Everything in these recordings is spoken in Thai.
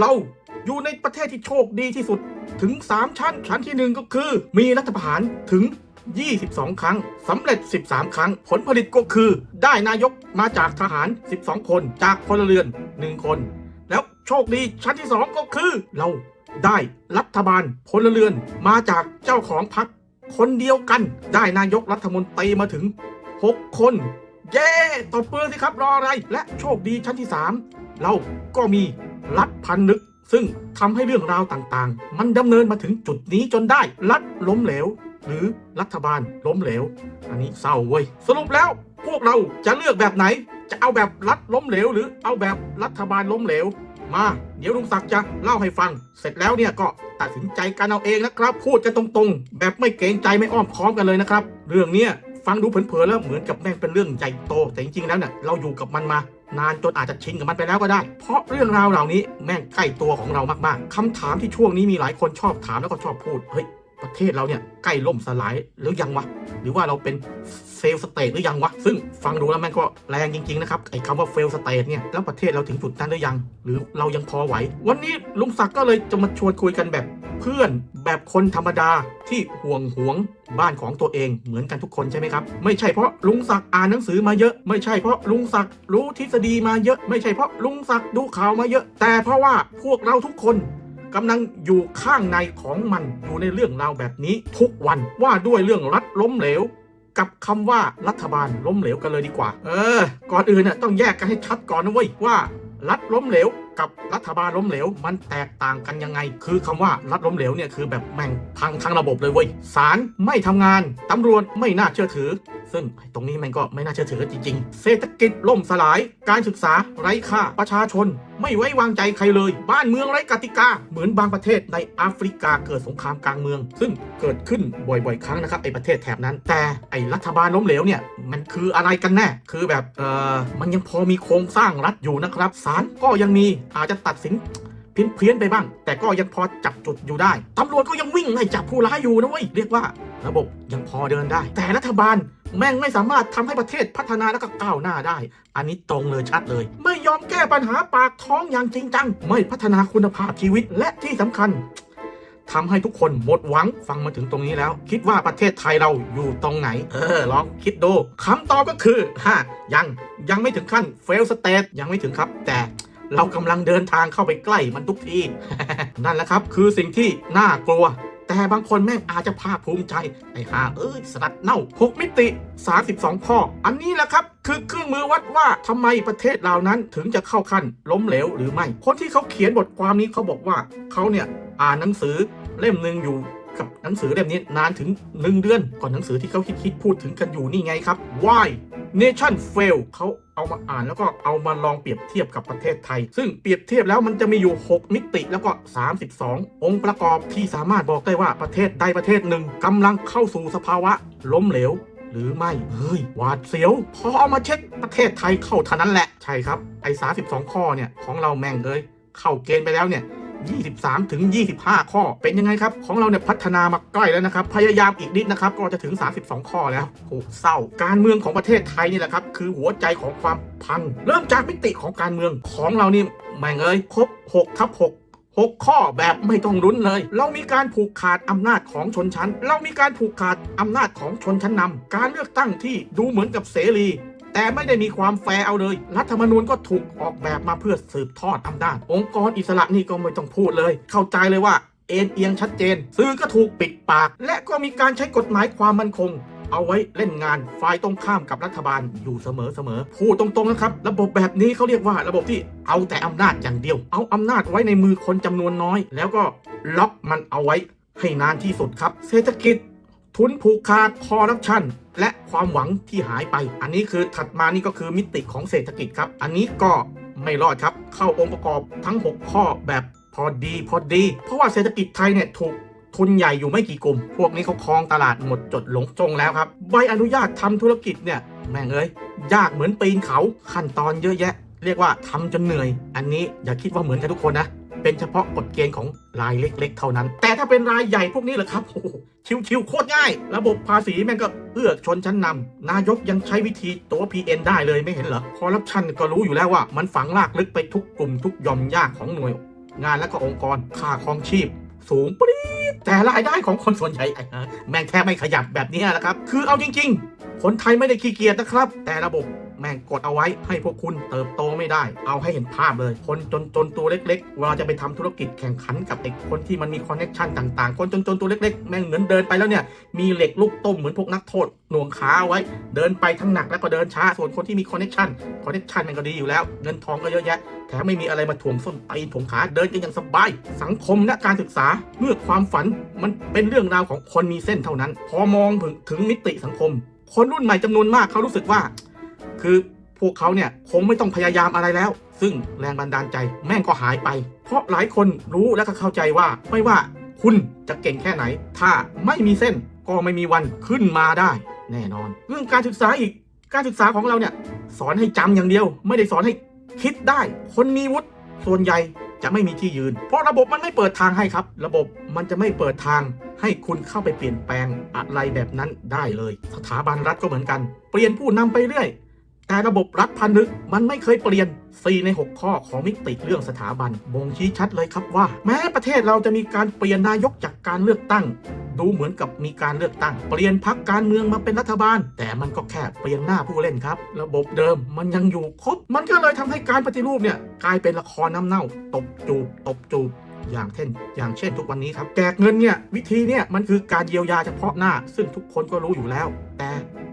เราอยู่ในประเทศที่โชคดีที่สุดถึง 3 ชั้น ชั้นที่ 1 ก็คือ มีรัฐประหารถึง 22 ครั้งสำเร็จ 13 ครั้ง ผลผลิตก็คือ ได้นายกมาจากทหาร 12 คน จากพลเรือน 1 คน แล้วโชคดีชั้นที่ 2 ก็คือ เราได้รัฐบาลพลเรือนมาจากเจ้าของพรรคคนเดียวกัน ได้นายกรัฐมนตรีมาถึง 6 คน เย้ตบมือสิครับรออะไร และโชคดีชั้นที่ 3 เราก็มี รัฐพันนึก ซึ่งทำให้เรื่องราวต่างๆ มันดำเนินมาถึงจุดนี้จนได้ รัฐล้มเหลว หรือรัฐบาลล้มเหลว อันนี้เศร้าเว้ย สรุปแล้วพวกเราจะเลือกแบบไหน จะเอาแบบรัฐล้มเหลว หรือเอาแบบรัฐบาลล้มเหลว มา เดี๋ยวลุงศักดิ์จะเล่าให้ฟัง เสร็จแล้วเนี่ยก็ตัดสินใจกันเอาเองนะครับ พูดกันตรงๆ แบบไม่เกรงใจไม่อ้อมค้อมกันเลยนะครับ เรื่องเนี้ยฟังดูเผินๆแล้วเหมือนกับแม่งเป็นเรื่องใหญ่โต แต่จริงๆแล้วเนี่ยเราอยู่กับมันมา นานจนอาจจะชินกับมันไปแล้วก็ได้ เพราะเรื่องราวเหล่านี้แม่งใกล้ตัวของเรามากๆคำถามที่ช่วงนี้มีหลายคนชอบถามแล้วก็ชอบพูด เฮ้ย ประเทศเราเนี่ยใกล้ล่มสลายหรือยังวะ หรือว่าเราเป็นเฟลสเตทหรือยังวะ ซึ่งฟังดูแล้วแม่งก็แรงจริงๆนะครับไอ้คำว่าเฟลสเตทเนี่ย แล้วประเทศเราถึงจุดนั้นหรือยัง หรือเรายังพอไหว วันนี้ลุงศักดิ์ก็เลยจะมาชวนคุยกันแบบ เพื่อนแบบคนธรรมดาที่ห่วงหวงบ้านของตัวเองเหมือนกันทุกคนใช่ไหมครับ ไม่ใช่เพราะลุงศักดิ์อ่านหนังสือมาเยอะ ไม่ใช่เพราะลุงศักดิ์รู้ทฤษฎีมาเยอะ ไม่ใช่เพราะลุงศักดิ์ดูข่าวมาเยอะ แต่เพราะว่าพวกเราทุกคนกำลังอยู่ข้างในของมันอยู่ในเรื่องราวแบบนี้ทุกวันว่าด้วยเรื่องรัฐล้มเหลว กับคำว่ารัฐบาลล้มเหลวกันเลยดีกว่า เออ ก่อนอื่นน่ะต้องแยกกันให้ชัดก่อนนะเว้ยว่า รัฐล้มเหลวกับรัฐบาลล้มเหลว มันแตกต่างกันยังไง คือคำว่ารัฐล้มเหลวเนี่ยคือแบบแม่งพังทั้งระบบเลยเว้ยศาลไม่ทำงานตำรวจไม่น่าเชื่อถือ ซึ่งตรงนี้มันก็ไม่น่าเชื่อถือจริงๆ เศรษฐกิจล่มสลาย การศึกษาไร้ค่าประชาชน ไม่ไว้วางใจใครเลย บ้านเมืองไร้กติกา เหมือนบางประเทศในแอฟริกาเกิดสงครามกลางเมือง ซึ่งเกิดขึ้นบ่อยๆ ครั้งนะครับไอประเทศแถบนั้น แต่ไอรัฐบาลล้มเหลวเนี่ยมันคืออะไรกันแน่ คือแบบเออมันยังพอมีโครงสร้างรัฐอยู่นะครับศาลก็ยังมีอาจจะตัดสินเพี้ยนเพี้ยนไปบ้าง แต่ก็ยังพอจับจุดอยู่ได้ตำรวจก็ยังวิ่งไล่จับผู้ร้ายอยู่นะเว้ยเรียกว่า ระบบยังพอเดินได้ แต่รัฐบาลแม่งไม่สามารถทำให้ประเทศพัฒนาและก็ก้าวหน้าได้ อันนี้ตรงเลยชัดเลย ไม่ยอมแก้ปัญหาปากท้องอย่างจริงจัง ไม่พัฒนาคุณภาพชีวิตและที่สำคัญทำให้ทุกคนหมดหวังฟังมาถึงตรงนี้แล้ว คิดว่าประเทศไทยเราอยู่ตรงไหน เออ ลองคิดดูคำตอบก็คือฮะยังยังไม่ถึงขั้น fail state ยังไม่ถึงครับ แต่ เรากำลังเดินทางเข้าไปใกล้มันทุกที นั่นแหละครับ คือสิ่งที่น่ากลัว แต่บางคนแม่งอาจจะภาคภูมิใจ ไอ้หาเอ้ยสลัดเน่า 6 มิติ 32 ข้อ อันนี้แหละครับคือเครื่องมือวัดว่าทำไมประเทศเรานั้นถึงจะเข้าขั้นล้มเหลวหรือไม่ คนที่เขาเขียนบทความนี้เขาบอกว่าเขาเนี่ยอ่านหนังสือเล่มหนึ่งอยู่กับหนังสือเล่มนี้นานถึง 1 เดือนก่อนหนังสือที่เขาคิดๆพูดถึงกันอยู่นี่ไงครับ Why Nation Fail เขา เอามาอ่านแล้วก็เอามาลองเปรียบเทียบกับประเทศไทย ซึ่งเปรียบเทียบแล้วมันจะมีอยู่ 6 มิติแล้วก็ 32 องค์ประกอบที่สามารถบอกได้ว่าประเทศใดประเทศหนึ่งกำลังเข้าสู่สภาวะล้มเหลวหรือไม่ เฮ้ย หวาดเสียว พอเอามาเช็คประเทศไทยเข้าเท่านั้นแหละ ใช่ครับ ไอ้32ข้อเนี่ย ของเราแม่งเลย เข้าเกณฑ์ไปแล้วเนี่ย 23 ถึง 25 ข้อ เป็นยังไงครับ ของเราเนี่ยพัฒนามาใกล้แล้วนะครับ พยายามอีกนิดนะครับ ก็จะถึง 32 ข้อแล้วโอ้เศร้า การเมืองของประเทศไทยนี่แหละครับ คือหัวใจของความพัง เริ่มจากมิติของการเมืองของเรานี่แม่งเอ้ยครบ6ทับ6 6 ข้อแบบไม่ต้องลุ้นเลย เรามีการผูกขาดอำนาจของชนชั้น เรามีการผูกขาดอำนาจของชนชั้นนำ การเลือกตั้งที่ดูเหมือนกับเสรี แต่ไม่ได้มีความแฟร์เอาเลย รัฐธรรมนูญก็ถูกออกแบบมาเพื่อสืบทอดอำนาจองค์กรอิสระนี่ก็ไม่ต้องพูดเลย เข้าใจเลยว่าเอ็นเอียงชัดเจนสื่อก็ถูกปิดปาก และก็มีการใช้กฎหมายความมั่นคง เอาไว้เล่นงานฝ่ายตรงข้ามกับรัฐบาลอยู่เสมอเสมอพูดตรงๆนะครับ ระบบแบบนี้เขาเรียกว่าระบบที่เอาแต่อำนาจอย่างเดียว เอาอำนาจไว้ในมือคนจำนวนน้อย แล้วก็ล็อกมันเอาไว้ให้นานที่สุดครับ เศรษฐกิจ ทุนผูกขาดคอร์รัปชันและความหวังที่หายไป อันนี้คือถัดมานี่ก็คือมิติของเศรษฐกิจครับ อันนี้ก็ไม่รอดครับ เข้าองค์ประกอบทั้ง 6 ข้อแบบพอดีพอดี เพราะว่าเศรษฐกิจไทยเนี่ยถูกทุนใหญ่อยู่ไม่กี่กลุ่ม พวกนี้เขาครองตลาดหมดจดหลงจงแล้วครับ ใบอนุญาตทำธุรกิจเนี่ยแม่งเอ้ยยากเหมือนปีนเขาขั้นตอนเยอะแยะ เรียกว่าทำจนเหนื่อย อันนี้อย่าคิดว่าเหมือนกันทุกคนนะ เป็นเฉพาะกฎเกณฑ์ของรายเล็ก ๆ เท่านั้น แต่ถ้าเป็นรายใหญ่พวกนี้เหรอครับโอ้ชิวๆโคตรง่าย ระบบภาษีแม่งก็เอื้อชนชั้นนำนายกยังใช้วิธีตัว PN ได้เลยไม่เห็นเหรอคอร์รัปชันก็รู้อยู่แล้วว่า มันฝังลากลึกไปทุกกลุ่มทุกยอมยากของหน่วย งานและก็องค์กรค่าครองชีพ สูงปรี๊ดแต่รายได้ของคนส่วนใหญ่แม่งแทบไม่ขยับแบบนี้ยนะครับ คือเอาจริง ๆ คนไทยไม่ได้ขี้เกียจนะครับ แต่ระบบ แม่งกดเอาไว้ให้พวกคุณเติบโตไม่ได้ เอาให้เห็นภาพเลย คนจนจนตัวเล็กๆเวลาจะไปทำธุรกิจแข่งขันกับไอ้คนที่มันมีคอนเน็ชันต่างๆ คนจนจนตัวเล็กๆ แม่งเหมือนเดินไปแล้วเนี่ย มีเหล็กลูกต้มเหมือนพวกนักโทษหน่วงขาไว้ เดินไปทั้งหนักแล้วก็เดินช้า ส่วนคนที่มีคอนเน็ชันคอนเน็ชันมันก็ดีอยู่แล้ว เงินทองก็เยอะแยะ แถมไม่มีอะไรมาถ่วงส้นตีนถ่วงขา เดินกันอย่างสบาย สังคมและการศึกษา เมื่อความฝันมันเป็นเรื่องราวของคนมีเส้นเท่านั้น พอมองถึงถึงมิติสังคม คนรุ่นใหม่จำนวนมากเขารู้สึกว่า คือพวกเขาเนี่ยคงไม่ต้องพยายามอะไรแล้ว ซึ่งแรงบันดาลใจแม่งก็หายไป เพราะหลายคนรู้และก็เข้าใจว่าไม่ว่าคุณจะเก่งแค่ไหน ถ้าไม่มีเส้นก็ไม่มีวันขึ้นมาได้ แน่นอน เรื่องการศึกษาอีกการศึกษาของเราเนี่ยสอนให้จำอย่างเดียว ไม่ได้สอนให้คิดได้ คนมีวุฒิส่วนใหญ่จะไม่มีที่ยืน เพราะระบบมันไม่เปิดทางให้ครับ ระบบมันจะไม่เปิดทาง ให้คุณเข้าไปเปลี่ยนแปลงอะไรแบบนั้นได้เลย สถาบันรัฐก็เหมือนกัน เปลี่ยนผู้นำไปเรื่อย แต่ระบบรัฐพันนึกมันไม่เคยเปลี่ยน 4 ใน 6 ข้อของมิติเรื่องสถาบันบ่งชี้ชัดเลยครับว่า แม้ประเทศเราจะมีการเปลี่ยนนายกจากการเลือกตั้ง ดูเหมือนกับมีการเลือกตั้ง เปลี่ยนพักการเมืองมาเป็นรัฐบาล แต่มันก็แค่เปลี่ยนหน้าผู้เล่นครับ ระบบเดิมมันยังอยู่ครบ มันก็เลยทำให้การปฏิรูปเนี่ยกลายเป็นละครน้ำเน่า ตบจูบตบจูบอย่างเช่น อย่างเช่นทุกวันนี้ครับแจกเงินเนี่ยวิธีเนี่ยมันคือการเยียวยาเฉพาะหน้า ซึ่งทุกคนก็รู้อยู่แล้ว แต่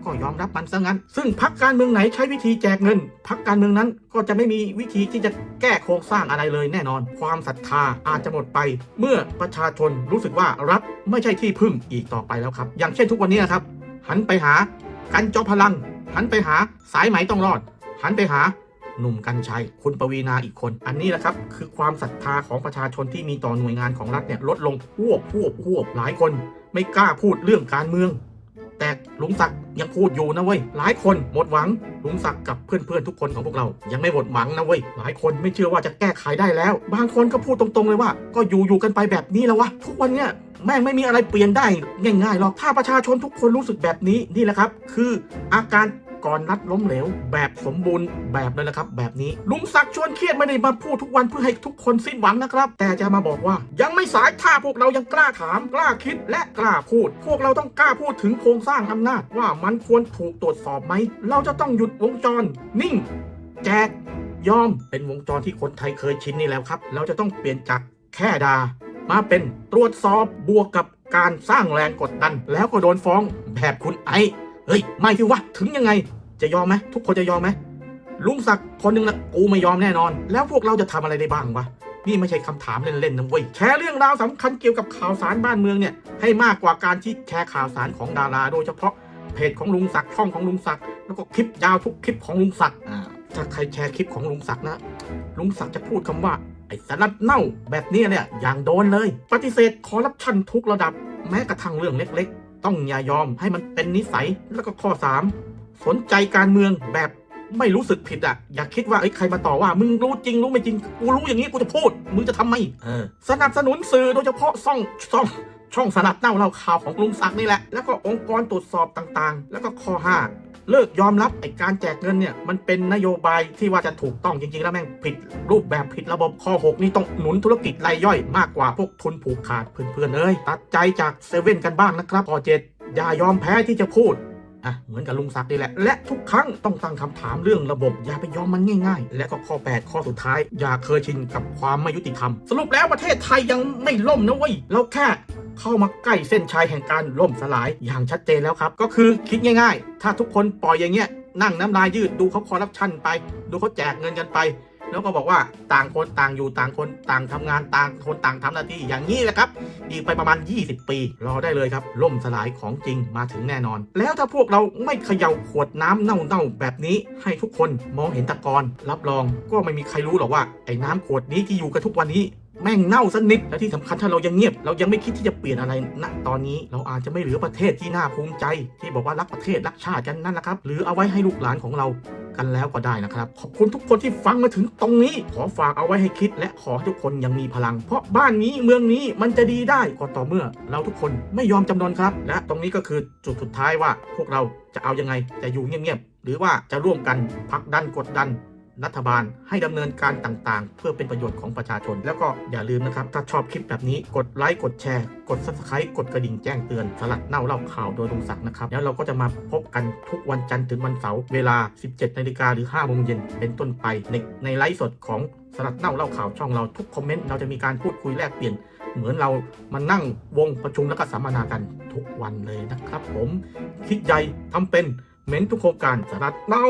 ก็ยอมรับมันซะงั้น ซึ่งพักการเมืองไหนใช้วิธีแจกเงินพักการเมืองนั้นก็จะไม่มีวิธีที่จะแก้โครงสร้างอะไรเลยแน่นอน ความศรัทธาอาจจะหมดไป เมื่อประชาชนรู้สึกว่ารัฐไม่ใช่ที่พึ่งอีกต่อไปแล้วครับ อย่างเช่นทุกวันนี้ครับ หันไปหากันจอพลัง หันไปหาสายไหมต้องรอด หันไปหาหนุ่มกัญชัย คุณปวีนาอีกคน อันนี้แหละครับ คือความศรัทธาของประชาชนที่มีต่อหน่วยงานของรัฐเนี่ยลดลงพวบพวบพวบหลายคน ไม่กล้าพูดเรื่องการเมือง แต่ลุงศักดิ์ยังพูดอยู่นะเว้ย หลายคนหมดหวัง ลุงศักดิ์กับเพื่อนๆทุกคนของพวกเรา ยังไม่หมดหวังนะเว้ย หลายคนไม่เชื่อว่าจะแก้ไขได้แล้ว บางคนก็พูดตรงๆเลยว่า ก็อยู่ๆกันไปแบบนี้แล้ววะ ทุกวันเนี้ยแม่งไม่มีอะไรเปลี่ยนได้ง่ายๆหรอก ถ้าประชาชนทุกคนรู้สึกแบบนี้นี่แหละครับ คืออาการ ก่อนรัฐล้มเหลว แบบสมบูรณ์แบบเลยนะครับ แบบนี้ลุงศักดิ์ชวนเครียดไม่ได้มาพูดทุกวันเพื่อให้ทุกคนสิ้นหวังนะครับ แต่จะมาบอกว่ายังไม่สายถ้าพวกเรายังกล้าถาม กล้าคิดและกล้าพูด พวกเราต้องกล้าพูดถึงโครงสร้างอำนาจว่ามันควรถูกตรวจสอบไหม เราจะต้องหยุดวงจร นิ่ง แจกยอมเป็นวงจรที่คนไทยเคยชินนี่แล้วครับ เราจะต้องเปลี่ยนจากแค่ดามาเป็นตรวจสอบบวกกับการสร้างแรงกดดัน แล้วก็โดนฟ้องแบบคุณไอ เฮ้ยไม่ที่วะถึงยังไง จะยอมไหมทุกคนจะยอมไหมลุงศักดิ์คนหนึ่งนะกูไม่ยอมแน่นอน แล้วพวกเราจะทำอะไรได้บ้างวะนี่ไม่ใช่คำถามเล่นๆนะเว้ยแชร์เรื่องราวสำคัญเกี่ยวกับข่าวสารบ้านเมืองเนี่ยให้มากกว่าการที่แชร์ข่าวสารของดารา โดยเฉพาะเพจของลุงศักดิ์ช่องของลุงศักดิ์แล้วก็คลิปยาวทุกคลิปของลุงศักดิ์อ่าถ้าใครแชร์คลิปของลุงศักดิ์นะลุงศักดิ์จะพูดคำว่าไอ้สารเน่าแบบนี้เนี่ยอย่างโดนเลย ปฏิเสธคอร์รัปชันทุกระดับแม้กระทั่งเรื่องเล็กๆ ต้องอย่ายอมให้มันเป็นนิสัยแล้วก็ข้อ 3 สนใจการเมืองแบบไม่รู้สึกผิดอะ อย่าคิดว่าไอ้ยใครมาต่อว่า มึงรู้จริงรู้ไม่จริง กูรู้อย่างนี้กูจะพูด มึงจะทำไมเออสนับสนุนสื่อโดยเฉพาะซ่องซ่องช่องสลัดเน่าเล่าข่าวของลุงศักดิ์นี่แหละ แล้วก็องค์กรตรวจสอบต่างๆ แล้วก็ข้อ 5 เลิกยอมรับไอ้การแจกเงินเนี่ยมันเป็นนโยบายที่ว่าจะถูกต้องจริง ๆ แล้วแม่งผิดรูปแบบผิดระบบข้อ 6 นี่ต้องหนุนธุรกิจรายย่อยมากกว่าพวกทุนผูกขาดเพื่อนๆเอ้ยตัดใจจากเซเว่นกันบ้างนะครับข้อเจ็ดอย่ายอมแพ้ที่จะพูด อะเหมือนกับลุงศักดิ์นี่แหละ และทุกครั้งต้องตั้งคำถามเรื่องระบบอย่าไปยอมมันง่าย ๆ และก็ข้อ 8 ข้อสุดท้าย อย่าเคยชินกับความไม่ยุติธรรม สรุปแล้วประเทศไทยยังไม่ล่มนะเว้ยเราแค่เข้ามาใกล้เส้นชัยแห่งการล่มสลายอย่างชัดเจนแล้วครับ ก็คือคิดง่าย ๆ ถ้าทุกคนปล่อยอย่างเงี้ยนั่งน้ำลายยืดดูเขาคอร์รัปชันไป ดูเขาแจกเงินกันไป แล้วก็บอกว่าต่างคนต่างอยู่ต่างคนต่างทำงานต่างคนต่างทำหน้าที่อย่างนี้แหละครับ อีกไปประมาณ 20 ปี รอได้เลยครับ ล่มสลายของจริงมาถึงแน่นอน แล้วถ้าพวกเราไม่เขย่าขวดน้ำเน่าๆแบบนี้ ให้ทุกคนมองเห็นตะกอนรับรองก็ไม่มีใครรู้หรอกว่าไอ้น้ำขวดนี้ที่อยู่กันทุกวันนี้แม่งเน่าสนิทและที่สำคัญถ้าเรายังเงียบ เรายังไม่คิดที่จะเปลี่ยนอะไรณตอนนี้เราอาจจะไม่เหลือประเทศที่น่าภูมิใจ ที่บอกว่ารักประเทศรักชาติกันนั่นแหละครับ หรือเอาไว้ให้ลูกหลานของเรา กันแล้วก็ได้นะครับ ขอบคุณทุกคนที่ฟังมาถึงตรงนี้ ขอฝากเอาไว้ให้คิด และขอให้ทุกคนยังมีพลัง เพราะบ้านนี้เมืองนี้มันจะดีได้ก็ต่อเมื่อ เราทุกคนไม่ยอมจำนนครับ และตรงนี้ก็คือจุดสุดท้ายว่าพวกเราจะเอายังไงจะอยู่เงียบๆหรือว่าจะร่วมกันพักดันกดดัน รัฐบาลให้ดำเนินการต่างๆ เพื่อเป็นประโยชน์ของประชาชน แล้วก็อย่าลืมนะครับ ถ้าชอบคลิปแบบนี้กดไลค์กดแชร์ กด subscribe กดกระดิ่งแจ้งเตือนสลัดเน่าเล่าข่าวโดยลุงศักดิ์นะครับ แล้วเราก็จะมาพบกันทุกวันจันทร์ถึงวันเสาร์เวลา 17นาฬิกาหรือ5โมงเย็นเป็นต้นไปในในไลฟ์สดของสลัดเน่าเล่าข่าวช่องเราทุกคอมเมนต์เราจะมีการพูดคุยแลกเปลี่ยนเหมือนเรามานั่งวงประชุมแล้วก็สัมมนากันทุกวันเลยนะครับ ผมคิดใหญ่ทำเป็นเม้นทุกโครงการสลัดเน่า